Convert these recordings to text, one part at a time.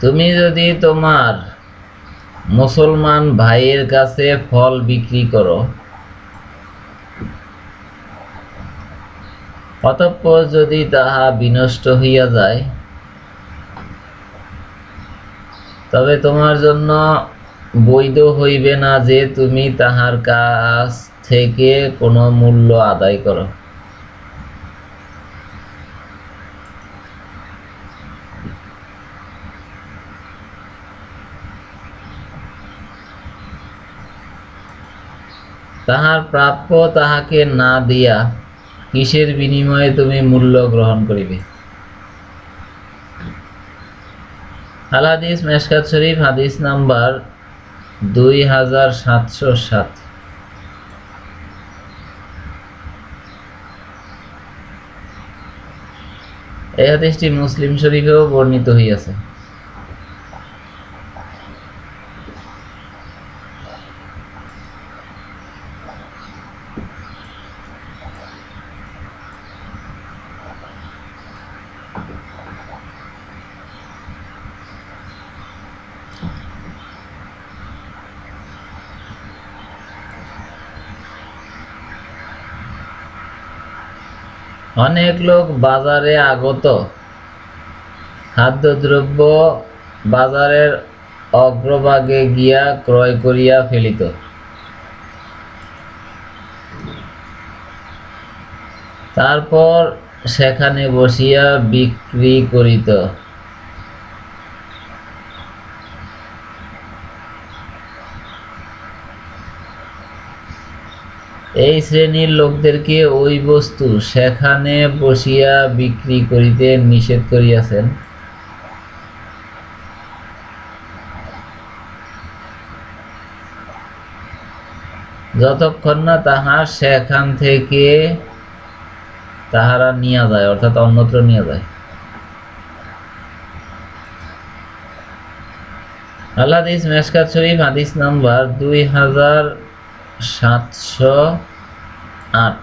তুমি যদি তোমার মুসলমান ভাইয়ের কাছে ফল বিক্রি করো, অতঃপর যদি তাহা বিনষ্ট হইয়া যায়, তবে তোমার জন্য বৈধ হইবে না যে তুমি তাহার কাছ থেকে কোনো মূল্য আদায় করো। তাহার প্রাপ্য তাহাকে না দিয়া কিসের বিনিময়ে তুমি মূল্য গ্রহণ করিবে? আল হাদিস শরীফ, হাদিস নাম্বার দুই হাজার সাতশো সাত। এই হাদিসটি মুসলিম শরীফেও বর্ণিত হইয়াছে। অনেক লোক বাজারে আগত। খাদ্যদ্রব্য বাজারের অগ্রভাগে গিয়া ক্রয় করিয়া ফেলিত। তারপর সেখানে বসিয়া বিক্রি করিত। এই শ্রেণির লোকদেরকে ওই বস্তু সেখানে বসিয়া বিক্রি করিতে নিষেধ করিয়াছেন। যতক্ষণ না তাহা সেখান থেকে তাহারা নিয়ে যায়, অর্থাৎ অন্যত্র নিয়ে যায়। আল হাদিস শরীফ হাদিস নাম্বার দুই হাজার সাতশো আট।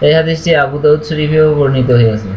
এই হাদিসটি আবু দাউদ শরীফেও বর্ণিত হয়েছে